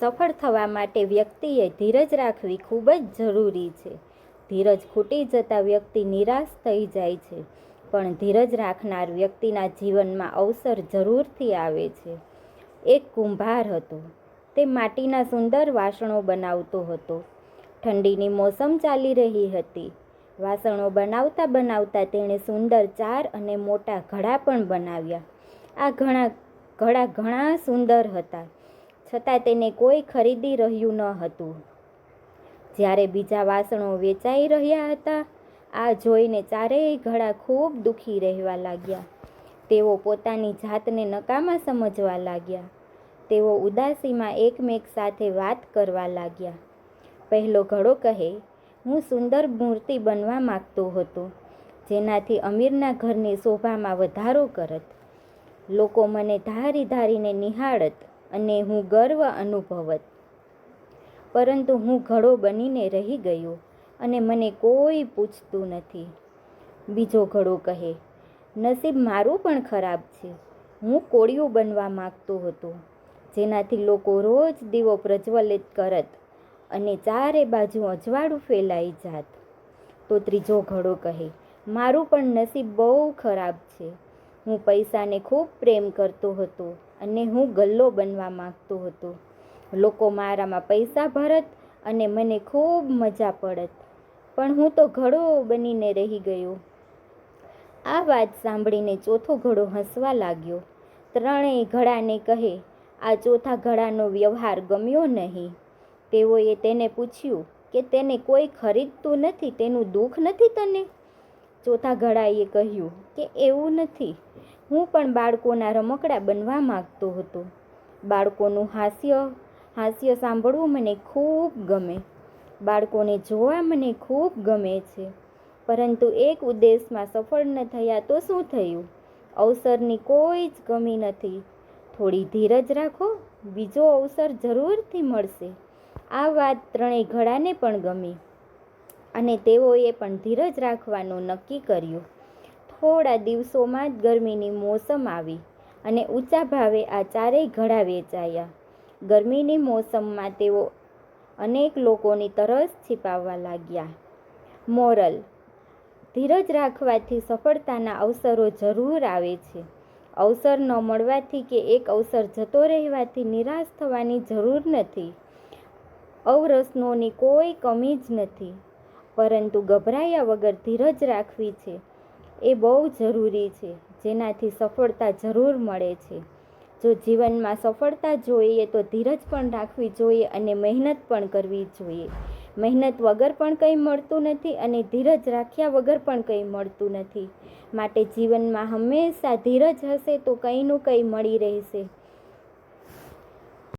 સફળ થવા માટે વ્યક્તિએ ધીરજ રાખવી ખૂબ જ જરૂરી છે. ધીરજ ખૂટી જતાં વ્યક્તિ નિરાશ થઈ જાય છે, પણ ધીરજ રાખનાર વ્યક્તિના જીવનમાં અવસર જરૂરથી આવે છે. એક કુંભાર હતો, તે માટીના સુંદર વાસણો બનાવતો હતો. ઠંડીની મોસમ ચાલી રહી હતી. વાસણો બનાવતા બનાવતા તેણે સુંદર ચાર અને મોટા ઘડા પણ બનાવ્યા. આ ઘણા, ઘડા ઘણા સુંદર હતા. છતાં તેને કોઈ ખરીદી રહ્યું ન હતું. જ્યારે બીજા વાસણો વેચાઈ રહ્યા હતા, આ જોઈને ચારેય ઘડા ખૂબ દુઃખી રહેવા લાગ્યા. તેઓ પોતાની જાતને નકામા સમજવા લાગ્યા. તેઓ ઉદાસીમાં એકમેક સાથે વાત કરવા લાગ્યા. પહેલો ઘડો કહે, હું સુંદર મૂર્તિ બનવા માગતો હતો, જેનાથી અમીરના ઘરની શોભામાં વધારો કરત. લોકો મને ધારી ધારીને નિહાળત. અને હું ગર્વ અનુભવત. પરંતુ હું ઘડો બનીને રહી ગયો અને મને કોઈ પૂછતું નથી. બીજો ઘડો કહે, નસીબ મારું પણ ખરાબ છે. હું કોળિયું બનવા માગતો હતો, જેનાથી લોકો રોજ દીવો પ્રજ્વલિત કરત અને ચારે બાજુ અજવાળું ફેલાઈ જાત. તો ત્રીજો ઘડો કહે, મારું પણ નસીબ બહુ ખરાબ છે. હું પૈસાને ખૂબ પ્રેમ કરતો હતો અને હું ગલ્લો બનવા માગતો હતો. લોકો મારામાં પૈસા ભરત અને મને ખૂબ મજા પડત. પણ હું તો ઘડો બનીને રહી ગયો. આ વાત સાંભળીને ચોથો ઘડો હસવા લાગ્યો. ત્રણેય ઘડાને કહે, આ ચોથા ઘડાનો વ્યવહાર ગમ્યો નહીં. તેઓએ તેને પૂછ્યું કે, તેને કોઈ ખરીદતું નથી? તેનું દુઃખ નથી તને? ચોથા ઘડાએ કહ્યું કે એવું નથી. હું પણ બાળકોના રમકડા બનવા માગતો હતો. બાળકોનું હાસ્ય હાસ્ય સાંભળવું મને ખૂબ ગમે. બાળકોને જોવા મને ખૂબ ગમે છે. પરંતુ એક ઉદ્દેશમાં સફળ ન થયા તો શું થયું? અવસરની કોઈ જ કમી નથી. થોડી ધીરજ રાખો, બીજો અવસર જરૂરથી મળશે. આ વાત ત્રણેય ઘડાને પણ ગમી. અને તેઓએ પણ ધીરજ રાખવાનું નક્કી કર્યું. થોડા દિવસોમાં જ ગરમીની મોસમ આવી અને ઊંચા ભાવે આ ચારેય ઘડા વેચાયા. ગરમીની મોસમમાં તેઓ અનેક લોકોની તરસ છીપાવવા લાગ્યા. મોરલ, ધીરજ રાખવાથી સફળતાના અવસરો જરૂર આવે છે. અવસર ન મળવાથી કે એક અવસર જતો રહેવાથી નિરાશ થવાની જરૂર નથી. અવરસનોની કોઈ કમી જ નથી. પરંતુ ગભરાયા વગર ધીરજ રાખવી છે. એ બહુ જરૂરી છે, જેનાથી સફળતા જરૂર મળે છે. જો જીવનમાં સફળતા જોઈએ, તો ધીરજ પણ રાખવી જોઈએ અને મહેનત પણ કરવી જોઈએ. મહેનત વગર પણ કંઈ મળતું નથી અને ધીરજ રાખ્યા વગર પણ કંઈ મળતું નથી. માટે જીવનમાં હંમેશા ધીરજ હશે તો કંઈનું કંઈ મળી રહેશે.